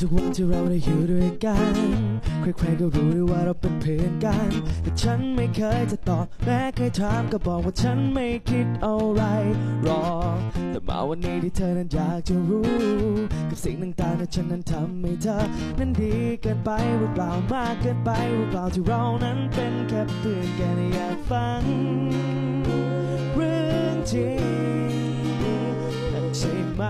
ทุกวันที่เราได้อยู่ด้วยกัน ใครๆก็รู้ดีว่าเราเป็นเพื่อนกัน แต่ฉันไม่เคยจะตอบแม้เคยถามก็บอกว่าฉันไม่คิดอะไรหรอกแต่มาวันนี้ที่เธอนั้นอยากจะรู้ กับสิ่งต่างๆที่ฉันนั้นทำให้เธอ นั้นดีเกินไปหรือเปล่ามากเกินไปหรือเปล่าที่เรานั้นเป็นแค่เพื่อนกันอยากฟังเรื่องจริงใช่ไหม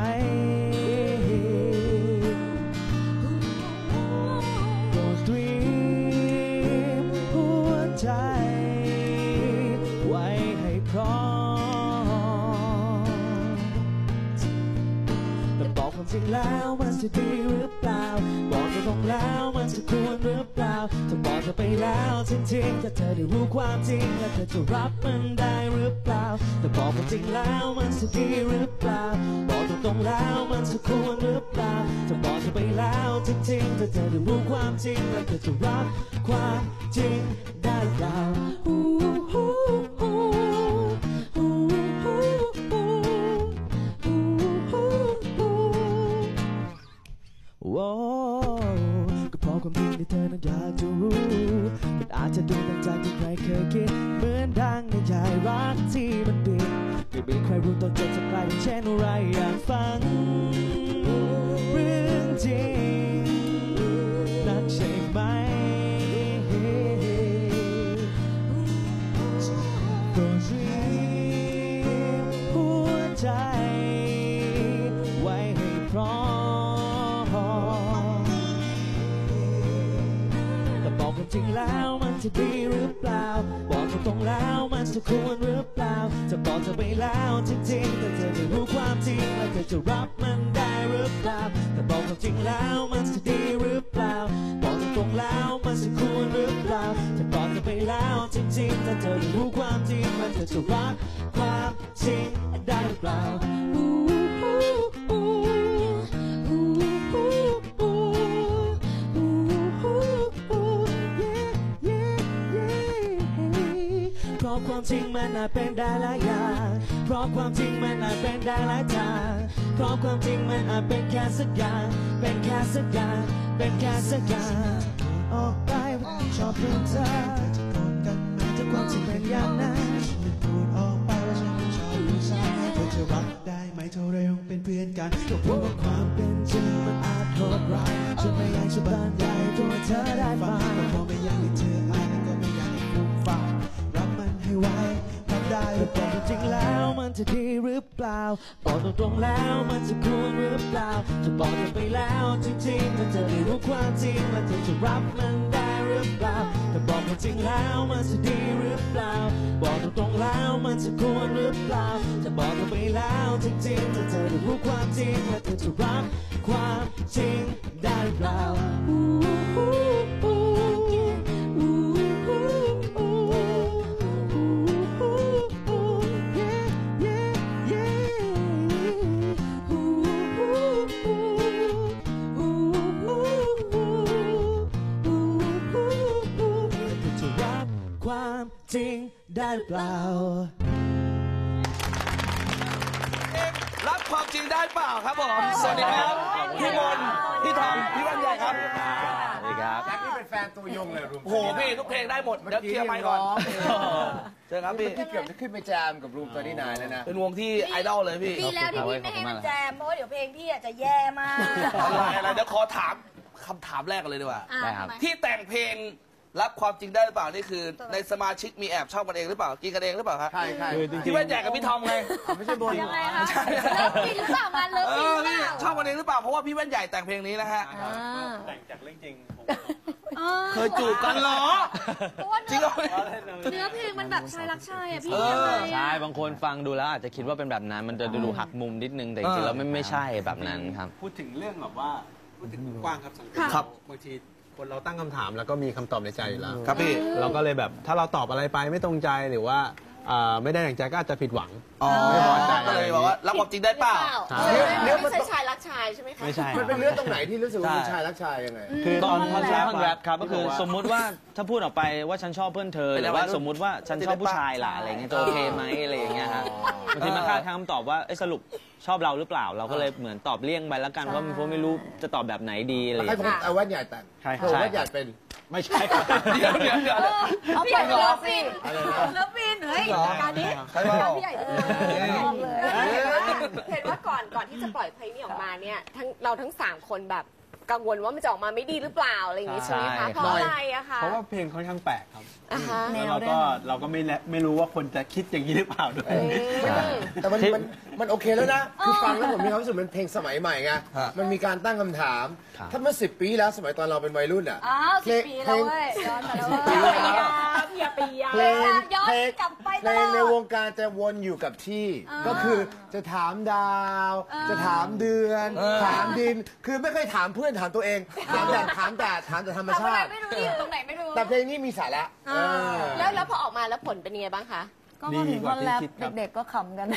บอกตรงแล้วมันจะควรหรือเปล่าถ้าบอกเธอไปแล้วจริงๆถ้าเธอได้รู้ความจริงแล้วเธอจะรับมันได้หรือเปล่าแต่บอกความจริงแล้วมันจะดีหรือเปล่าบอกตรงๆแล้วมันจะควรหรือเปล่าถ้าบอกเธอไปแล้วจริงๆถ้าเธอได้รู้ความจริงแล้วเธอจะรับความจริง ช่นไรอยากฟัง จะดีหรือเปล่า บอกตรงๆแล้วมันจะควรหรือเปล่า จะบอกเธอไปแล้วจริงๆแต่เธอได้รู้ความจริงแล้วเธอจะรับมันได้หรือเปล่าแต่บอกความจริงแล้วมันจะดีหรือเปล่า บอกตรงๆแล้วมันจะควรหรือเปล่า จะบอกเธอไปแล้วจริงๆแต่เธอได้รู้ความจริงแล้วเธอจะรับความจริงได้หรือเปล่าะความจริงมันอาจเป็นได้หลายอย่าง เพราะความจริงมันอาจเป็นได้หลายทาง เพราะความจริงมันอาจเป็นแค่สักอย่าง เป็นแค่สักอย่าง เป็นแค่สักอย่างออกไปว่าชอบเพื่อนเธอแต่ความจริงเป็นอย่างนั้นพูดออกไปว่าฉันชอบผู้ชายเธอจะรับได้ไหมเท่าไรคงเป็นเพื่อนกันก็เพราะว่าความเป็นจริงมันอาจโหดร้ายฉันไม่อยากจะบรรยายตัวเธอได้ฟังแต่พอไม่อยากให้เธอ จะดีหรือเปล่าบอกตรงๆแล้วมันจะควรหรือเปล่าจะบอกเธอไปแล้วจริงๆมันจะได้รู้ความจริงแล้วเธอจะรับมันได้หรือเปล่าแต่บอกความจริงแล้วมันจะดีหรือเปล่าบอกตรงๆแล้วมันจะควรหรือเปล่าจะบอกเธอไปแล้วจริงๆถ้าเธอได้รู้ความจริงแล้วเธอจะรับความจริงได้หรือเปล่า ได้หรือเปล่า รับความจริงได้เปล่าครับผม สวัสดีครับ พี่มนต์พี่ทอมพี่วันใหญ่ครับ สวัสดีครับ แจ็คนี่เป็นแฟนตัวยงเลยรุมโอ้โหพี่ทุกเพลงได้หมด เดี๋ยวเคลียร์ไมค์ก่อนเจอครับพี่ ที่เกือบจะขึ้นไปแจมกับรูมตัวนี้นายแล้วนะ เป็นวงที่ไอดอลเลยพี่ปีแล้วที่พี่ไม่ให้มันแจมเพราะว่าเดี๋ยวเพลงพี่อาจจะแย่มากอะไรอะไรเดี๋ยวขอถามคำถามแรกกันเลยดีกว่าอะทำไมที่แต่งเพลง รับความจริงได้หรือเปล่านี่คือ ในสมาชิกมีแอบชอบกันเองหรือเปล่ากินกันเองหรือเปล่าครับใช่ใช่พี่แว่นใหญ่กับพี่ทอมไง ไม่ใช่บนยังไงคะเลิฟจริงหรือเปล่างานเลิฟเอจริงอหรือพี่เปล่าชอบกันเองหรือเปล่าเพราะว่าพี่แว่นใหญ่แต่งเพลงนี้นะฮะแต่งจากเรื่องจริงผมเคยจูบกันเหรอเพราะว่าจริเนื้งอเหรอเนื้อเพลงมันแบบชายรักชายอะพี่เออ ยังไงใช่ อะบางคนฟังดูแล้วอาจจะคิดว่าเป็นแบบนั้น มันจะดูหักมุมนิดนึง แต่จริงๆแล้วไม่ไม่ใช่แบบนั้นครับ พูดถึงเรื่องแบบว่าพูดถึงกว้างครับสังคมครับ บางที คนเราตั้งคำถามแล้วก็มีคำตอบในใจอยู่แล้ว ครับพี่ เราก็เลยแบบถ้าเราตอบอะไรไปไม่ตรงใจหรือว่าอ่าไม่ได้อย่างใจก็อาจจะผิดหวัง อ๋อไม่พอใจก็เลยบอกว่ารับความจริงได้เปล่าเนื้อเนื้อไม่ใช่ชายรักชายใช่ไหมคะ ไม่ใช่มันเป็นเรื่องตรงไหนที่รู้สึกว่าใช่เป็นชายรักชายยังไง คือตตออนนท่อนแรแรกปท่อนแรปครับก็คือที่บว่าสมมุติว่าถ้าพูดออกไปว่าฉันชอบเพื่อนเธอเป็นหยัรืงไงอว่ารุ่นสมมุติว่าฉันชอบผู้ชายล่ะอะไรเงี้ยจะโอเคไหมอะไรอย่างเงี้ยฮะ บางทีมันคาดทางคำตอบว่าเอ้ยสรุปชอบเราหรือเปล่า เราก็เลยเหมือนตอบเลี่ยงไปแล้วกันว่าเพราะไม่รู้จะตอบแบบไหนดีอะไรอย่างให้เงี้ยผมเอาแว่นใหญ่แต่งใช่คเธรับอแว่นใหญ่เป็น ไม่ใช่ครับเดี๋ยวเดี๋ยวเดี๋ยวเอาพี่ใหญ่เลิฟฟินอะไรนะเลิฟฟินเฮ้ยการนี้ใช่เปล่า พี่ใหญ่เลิฟเห็นว่าก่อนก่อนที่จะปล่อยเพลงนี้ออกมาเนี่ยทั้งเราทั้งสามคนแบบ กังวลว่ามันจะออกมาไม่ดีหรือเปล่าอะไรอย่างงี้ใช่ไหมคะเพราะอะไรอะคะเพราะว่าเพลงค่อนข้างแปลกครับอ่าฮะแล้วเราก็เราก็ไม่แลไม่รู้ว่าคนจะคิดอย่างนี้หรือเปล่าด้วย แต่มันมันมันโอเคแล้วนะ คือฟังแล้วผมมีความรู้สึกมันเพลงสมัยใหม่ไง ฮะ มันมีการตั้งคำถามถ้าเมื่อสิบปีแล้วสมัยตอนเราเป็นวัยรุ่นอะ อ้าวสิบปีแล้วเว้ยย้อนมาแล้วเว้ย พี่ยาปียาเพลงย้อนเพลงกลับไปเพตลลงในอวดงการจะวนอยู่กับที่ ก็คือจะถามดาว จะถามเดือนถามดิน คือไม่เคยถามเพื่อนถามตัวเอง ถามแต่ถามแต่ถามแต่ธรรมทำอะไรชาติ ไม่รู้อยู่ตรงไหนไม่รู้แต่เพลงนี้มีสาระเออ แล้วแล้วพอออกมาแล้วผลเป็นยังไงบ้างคะ ก็พอถึงท่อนแรปดีกว่าที่คิดครับ เด็กๆก็ขำกัน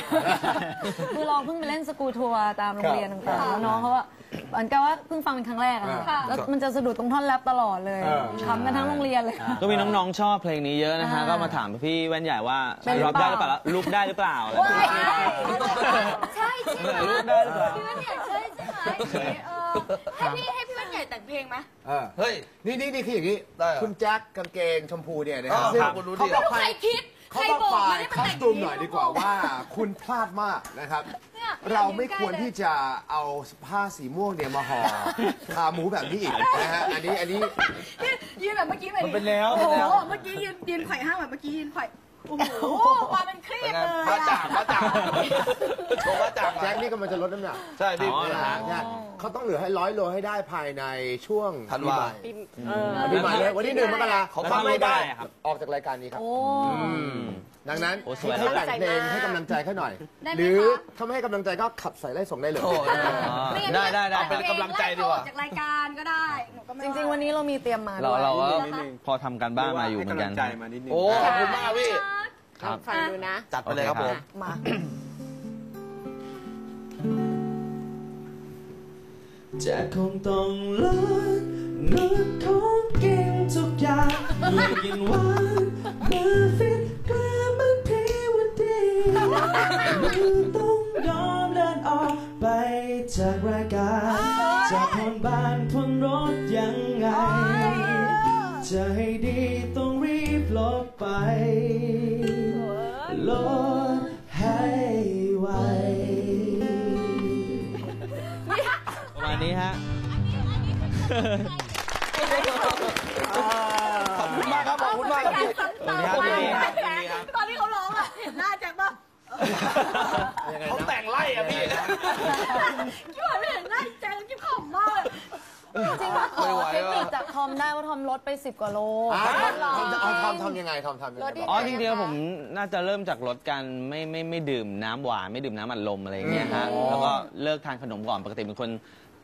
คือเราเพิ่งไปเล่นสกูทัวร์ตามโรงเรียนต่างๆแล้วน้องเขาว่าเหมือนกับว่าเพิ่งฟังเป็นครั้งแรกอะค่ะ แล้วมันจะสะดุดตรงท่อนแรปตลอดเลยเออขำกันทั้งโรงเรียนเลย ก็มีน้องๆชอบเพลงนี้เยอะนะฮะ อ่าก็มาถามพี่แว่นใหญ่ว่าเป็นหรือรับได้หรือเปเปล่า ล่าลุกได้หรือเปล่าอะไรว้ายแบบนี้ ใช่ใช่ไหมลุกได้หรือเปล่าพี่แว่นใหญ่ใช่ใช่ไหมเออให้พี่ให้พี่แว่นใหญ่แต่งเพลงไหมเออเฮ้ย นี่นี่นี่คืออย่างนี้ ได้เหรอคุณแจ็คกางเกงชมพูเนี่ยนะอ๋อซึ่งครับคุณรู้ดีเขาบอกใครคิดใค เขารบอกบอกฝ่าไม่ยได้คมาอสแต่งตูมหน่อยดีกว่าว่าคุณพลาดมากนะครับ เนี่ยเราไม่ควรที่จะเอาผ้าสีม่วงเนี่ยมาห่อขาหมูแบบนี้อีกนะฮะอันนี้อันนี้ ยืนยืนแบบเมื่อกี้แบบมันเป็นแนวโอ้เป็นโหแนวเมื่อกี้ยืนยืนไขว่ห้างแบบเมื่อกี้ยืนไขว่ โอ้โหมาเป็นครีเป็นบไงเลยพระจ่างพระจ่างอะโชว์พระจ่างแจ็คนี่ก็มันจะลดน้ำหนักใช่พี่อ๋อเหรอฮะใช่เขาต้องเหลือให้ร้อยโลให้ได้ภายในช่วงธันวาปีใหม่เออปีใหม่เลยวันที่หนึ่งมกราเขาทำไม่ได้ทำไม่ได้ครับออกจากรายการนี้ครับโอ้ ดังนั้นโอ้สวยให้แต่งเพลงให้กำลังใจเขาหน่อย ได้ไหมหรือคะถ้าไม่ให้กำลังใจก็ขับใส่ไล่ส่งได้เลยโอ้ยม่งั้นได้ได้ได้ เป็นกำลังใจดีกว่าไล่เขออจากรายการก็ได้หนูก็ไม่จริง ๆ วันนี้เรามีเตรียมมาเราด้วยเราก็นิดนึง พอทำการบ้านมาอยู่เหมือนกัน ให้กำลังใจมานิดนึง โอ้ขอบคุณมากพี่ ครับฟังดูนะ จัดไปเลยครับผม มา จะคงต้องลดงดของกินทุกอย่างไม่กินหวานมือฟิต ต้องยอมเดินออกไปจากรายการจะผ่อนบ้านผ่อนรถยังไง จะให้ดีต้องรีบลดไป ลดให้ไวประมาณนี้ฮะ ขอบคุณมากครับ ขอบคุณมากครับพี่ สวัสดีครับพี่ ตอนที่เขาร้องอะเห็นหน้าแจ็คปะ เขาแต่งไล่อะพี่ กิ๊บหันไปเห็นหน้าแจ็คกิ๊บขำมากเลย จริงๆว่าขอไม่ไหวเทคนิคว่ะจากทอมได้ว่าทอมลดไป 10 กว่าโลอ่าทำทำทำทำยังไงทำทำยังไงรถดีอ๋อจริงๆผมน่าจะเริ่มจากลดการไม่ไม่ไม่ดื่มน้ำหวานไม่ดื่มน้ำอัดลมอะไรอย่างเงี้ยฮะแล้วก็เลิกทานขนมก่อนปกติเป็นคน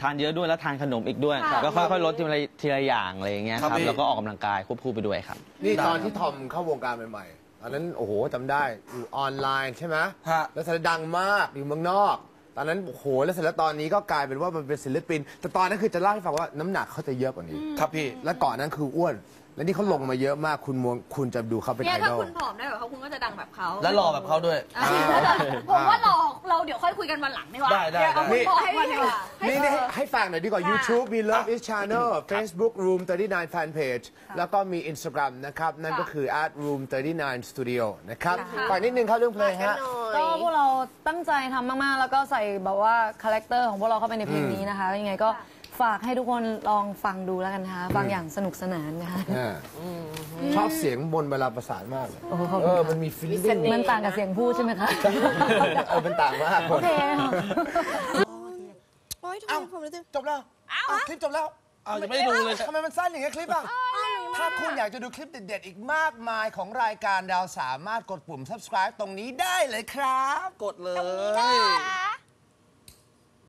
ทานเยอะด้วยแล้วทานขนมอีกด้วยก็ค่อยๆลดทีละทีละอย่างอะไรอย่างเงี้ยคครัรับบพี่ แล้วก็ออกกำลังกายควบคู่ไปด้วยครับ นี่ตอนที่ทอมเข้าวงการใหม่ๆตอนนั้นโอ้โหจำได้อยู่ออนไลน์ใช่ไหมฮะ แล้วเสร็จแล้วดังมากอยู่เมืองนอก ตอนนั้นโอ้โหแล้วเสร็จแล้วตอนนี้ก็กลายเป็นว่ามันเป็นศิลปิน แต่ตอนนั้นคือจะเล่าให้ฟังว่าน้ำหนักเขาจะเยอะกว่านี้ ครับพี่ และก่อนนั้นคืออ้วน และนี่เขาลงมาเยอะมากคุณมวงคุณจะดูเขาเป็นเนี่ไอยถ้าดอล คุณผอมได้แบบเขาคุณก็จะดังแบบเขาและรอแบบเขาด้วย อะผมว่าเราเราเดี๋ยวค่อยคุยกันวันหลังดีกว่าได้ได้เอาคุณผอมวันดีกว่า นี่นี่ให้ให้ฟังหน่อยดีกว่า YouTube มี Love is Channel Facebook Room 39 Fan Page แล้วก็มี Instagram นะครับ นั่นก็คือ at room 39 Studio นะครับฝากนิดนึงครับเรื่องเพลงฮะ ก็พวกเราตั้งใจทำมาก ๆ แล้วก็ใส่แบบว่าคาแรคเตอร์ของพวกเราเข้าไปในเพลงนี้นะคะ ยังไงก็ ฝากให้ทุกคนลองฟังดูแล้วกันนะคะฟังอย่างสนุกสนานนะคะอ่าชอบเสียงบนเวลาประสานมากเลยโอ้โหขอบเอคุณอค่ะมันมีฟีลลิ่งมันต่างกับเสียงพูดใช่ไหมคะ เออมันต่างมากโอเคค่ะเอ้าจบแล้วอ้าวคลิปจบแล้วอ้าวยังไม่ได้ดูเลย ทำไมมันสั้นอย่างเงี้ยคลิปอะ ถ้าคุณอยากจะดูคลิปเด็ดๆ อีกมากมายของรายการเราสามารถกดปุ่ม subscribe ตรงนี้ได้เลยครับ กดเลย